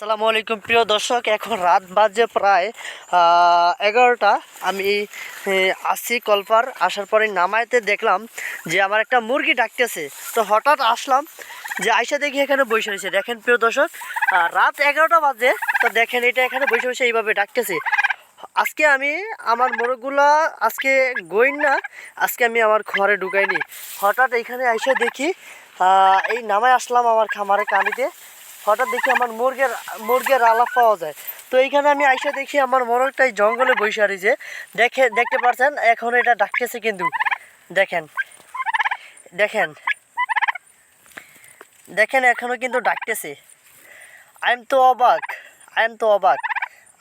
আসসালামু আলাইকুম, প্রিয় দর্শক। এখন রাত বাজে প্রায় এগারোটা। আমি আসি কলপার। আসার পরে নামাইতে দেখলাম যে আমার একটা মুরগি ডাকতেছে। তো হঠাৎ আসলাম যে আইসা দেখি এখানে বসে রয়েছে। দেখেন, প্রিয় দর্শক রাত এগারোটা বাজে। তো দেখেন, এটা এখানে বসে বসে এইভাবে ডাকতেছে। আজকে আমি, আমার মোরগগুলা আজকে গইন না। আজকে আমি আমার ঘরে ঢুকাইনি। হঠাৎ এখানে আইসা দেখি এই নামায় আসলাম আমার খামারে কানিতে হঠাৎ দেখি আমার মুরগের মুরগের আলাপ পাওয়া যায়। তো এইখানে আমি আইসা দেখি আমার মোরগটাই জঙ্গলে বসে যে, দেখে, দেখতে পাচ্ছেন এখন এটা ডাকতেছে কিন্তু। দেখেন। দেখেন। দেখেন, এখনও কিন্তু ডাকতেছে। আই এম তো অবাক। আই এম তো অবাক।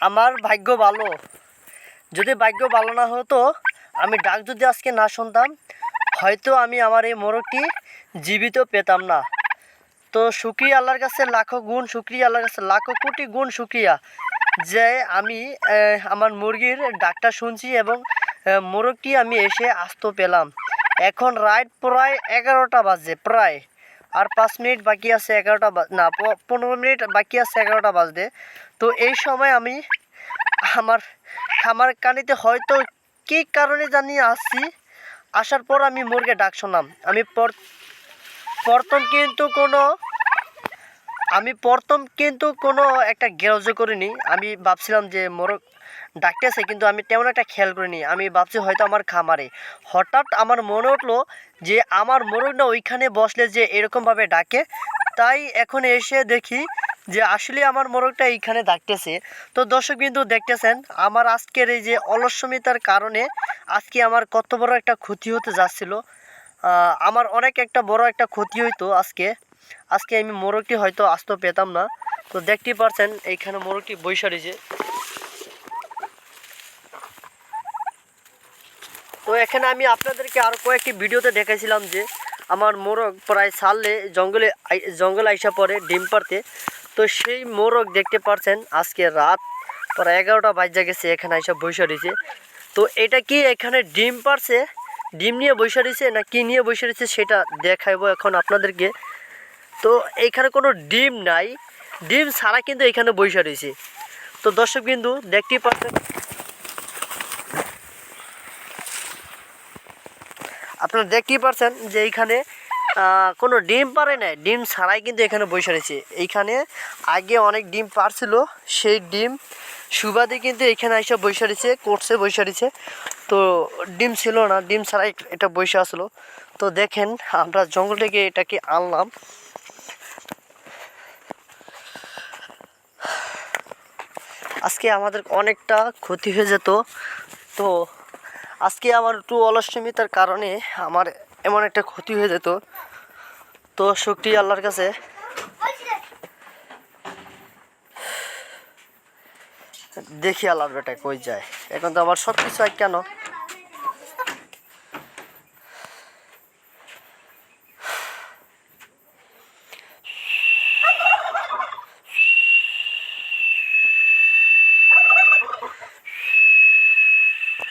আমার ভাগ্য ভালো। যদি ভাগ্য ভালো না হতো, আমি ডাক যদি আজকে না শুনতাম, হয়তো আমি আমার এই মোরগটি জীবিত পেতাম না। তো শুক্রিয়া আল্লাহর কাছে, লাখো গুণ শুক্রিয়া আল্লাহর কাছে, লাখো কোটি গুণ শুক্রিয়া যে আমি আমার মুরগির ডাকটা শুনছি এবং মোরগটি আমি এসে আস্ত পেলাম। এখন রাইট প্রায় এগারোটা বাজে, প্রায়। আর পাঁচ মিনিট বাকি আছে এগারোটা না পনেরো মিনিট বাকি আছে এগারোটা বাজতে তো এই সময় আমি আমার খামার কানিতে হয়তো কী কারণে জানি আসছি, আসার পর আমি মুরগে ডাক শোনাম আমি প্রথম কিন্তু কোনো, আমি প্রথম কিন্তু কোনো একটা গ্যারজ করিনি। আমি ভাবছিলাম যে মোরগ ডাকতেছে, কিন্তু আমি তেমন একটা খেয়াল করিনি। আমি ভাবছি হয়তো আমার খামারে। হঠাৎ আমার মনে উঠল যে আমার মোরগটা ওইখানে বসলে যে এরকমভাবে ডাকে। তাই এখন এসে দেখি যে আসলে আমার মোরগটা এইখানে ডাকতেছে। তো দর্শক কিন্তু দেখতেছেন, আমার আজকের এই যে অলস্যমিতার কারণে আজকে আমার কত বড় একটা ক্ষতি হতে যাচ্ছিল। আমার অনেক একটা বড় একটা ক্ষতি হইতো আজকে। আজকে আমি মোরগটি হয়তো আসতে পেতাম না। তো দেখতেই পারছেন, এইখানে মোরগটি বৈশা রয়েছে। তো এখানে আমি আপনাদেরকে আরও কয়েকটি ভিডিওতে দেখাইছিলাম যে, আমার মোরগ প্রায় সারলে জঙ্গলে জঙ্গলে আইসা পড়ে ডিম পারতে তো সেই মোরগ দেখতে পারছেন, আজকে রাত প্রায় এগারোটা বাজা গেছে, এখানে আইসা বৈশা রয়েছে। তো এটা কি এখানে ডিম পারছে ডিম নিয়ে বসে রয়েছে না কী নিয়ে বসে রয়েছে সেটা দেখাইবো এখন আপনাদেরকে। তো এখানে কোনো ডিম নাই। ডিম ছাড়া কিন্তু এখানে বৈশা রয়েছে। তো দর্শক কিন্তু দেখতেই পাচ্ছেন। আপনারা দেখতেই পারছেন যে এইখানে কোনো ডিম পারে নাই। ডিম ছাড়াই কিন্তু এখানে বসে রয়েছে। এইখানে আগে অনেক ডিম পারছিল, সেই ডিম সুবাদে কিন্তু এখানে এসে বসে রয়েছে, কোর্সে বসে রয়েছে। তো ডিম ছিল না, ডিম ছাড়াই এটা বসে আসলো। তো দেখেন, আমরা জঙ্গল থেকে এটাকে আনলাম। আজকে আমাদের অনেকটা ক্ষতি হয়ে যেত। তো আজকে আমার একটু অলস্যমিতার কারণে আমার এমন একটা ক্ষতি হয়ে যেত। তো শক্তি আল্লাহর কাছে। দেখি আল্লাহর বেটা কই যায়। এখন তো আমার সব কিছু এক কেন?